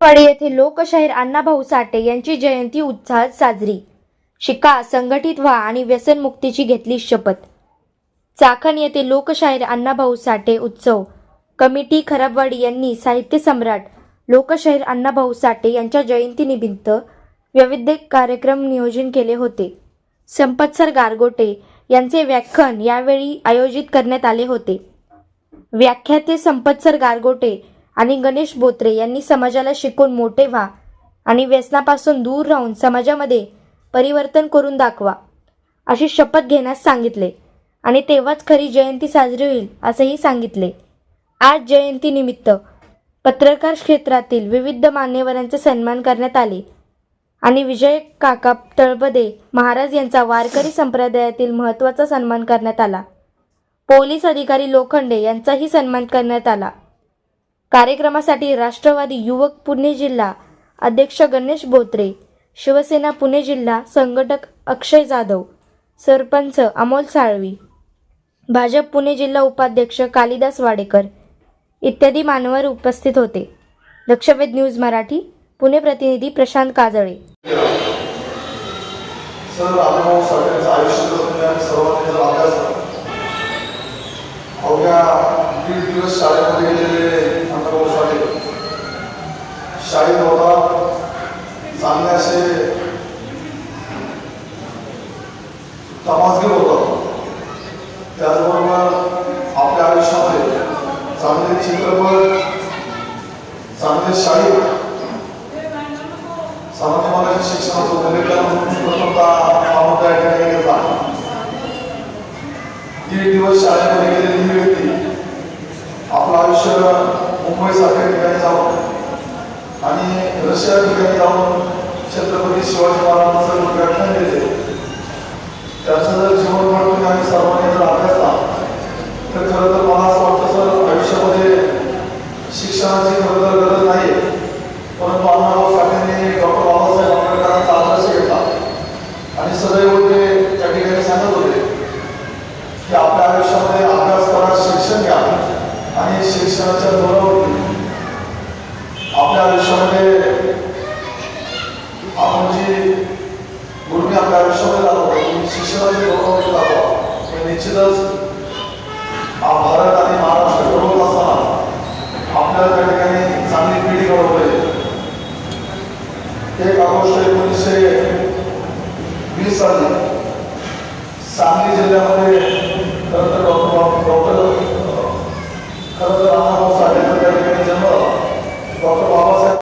वाडी येथे लोकशाहीर अण्णाभाऊ साठे यांची जयंती उत्साहात साजरी. शिका संघटित व्हा आणि व्यसनमुक्तीची घेतली शपथ. चाकण येथे लोकशाहीर अण्णाभाऊ साठे उत्सव. कमिटी खराबवाडी यांनी साहित्य सम्राट लोकशाहीर अण्णाभाऊ साठे यांच्या जयंतीनिमित्त विविध कार्यक्रम नियोजन केले होते. संपतसर गारगोटे यांचे व्याख्यान यावेळी आयोजित करण्यात आले होते. व्याख्याते संपतसर गारगोटे आणि गणेश बोत्रे यांनी समाजाला शिकून मोठे व्हा आणि व्यसनापासून दूर राहून समाजामध्ये परिवर्तन करून दाखवा अशी शपथ घेण्यास सांगितले. आणि तेव्हाच खरी जयंती साजरी होईल असंही सांगितले. आज जयंतीनिमित्त पत्रकार क्षेत्रातील विविध मान्यवरांचे सन्मान करण्यात आले. आणि विजय काका तळबदे महाराज यांचा वारकरी संप्रदायातील महत्त्वाचा सन्मान करण्यात आला. पोलीस अधिकारी लोखंडे यांचाही सन्मान करण्यात आला. कार्यक्रमासाठी राष्ट्रवादी युवक पुणे जिल्हा अध्यक्ष गणेश बोत्रे शिवसेना पुणे जिल्हा संघटक अक्षय जाधव सरपंच अमोल साळवी भाजप पुणे जिल्हा उपाध्यक्ष कालिदास वाडेकर इत्यादी मान्यवर उपस्थित होते. लक्षवेध न्यूज मराठी पुणे प्रतिनिधी प्रशांत काजळे. हो अवघ्या दीड दिवस शाळेमध्ये गेलेले शाळेत होता चांगले असे तमासगीर होता. त्याचबरोबर आपल्या आयुष्यामध्ये चांगले चित्रपट चांगले शाळेत सामान्य मानाच्या शिक्षणाचं उल्लेखन प्रथमता त्या ठिकाणी घेतला दीड दिवस शाळेमध्ये गेलेली ही व्यक्ती आपलं आयुष्य मुंबईसारख्या ठिकाणी जाऊन आपल्या आयुष्यामध्ये अभ्यास करा शिक्षण घ्या. आणि शिक्षणाच्या जोरावरती आपल्या आयुष्यामध्ये आपण जी गुरुनी आपल्या आयुष्यामध्ये लागतो शिक्षणाच्या जोरावरती लागतो निश्चितच हा भारत आणि महाराष्ट्र घडवत असताना आपल्याला त्या ठिकाणी चांगली पिढी घडवता येईल एक ऑगस्ट एकोणीसशे वीस साली सांगली जिल्ह्यामध्ये Então, tá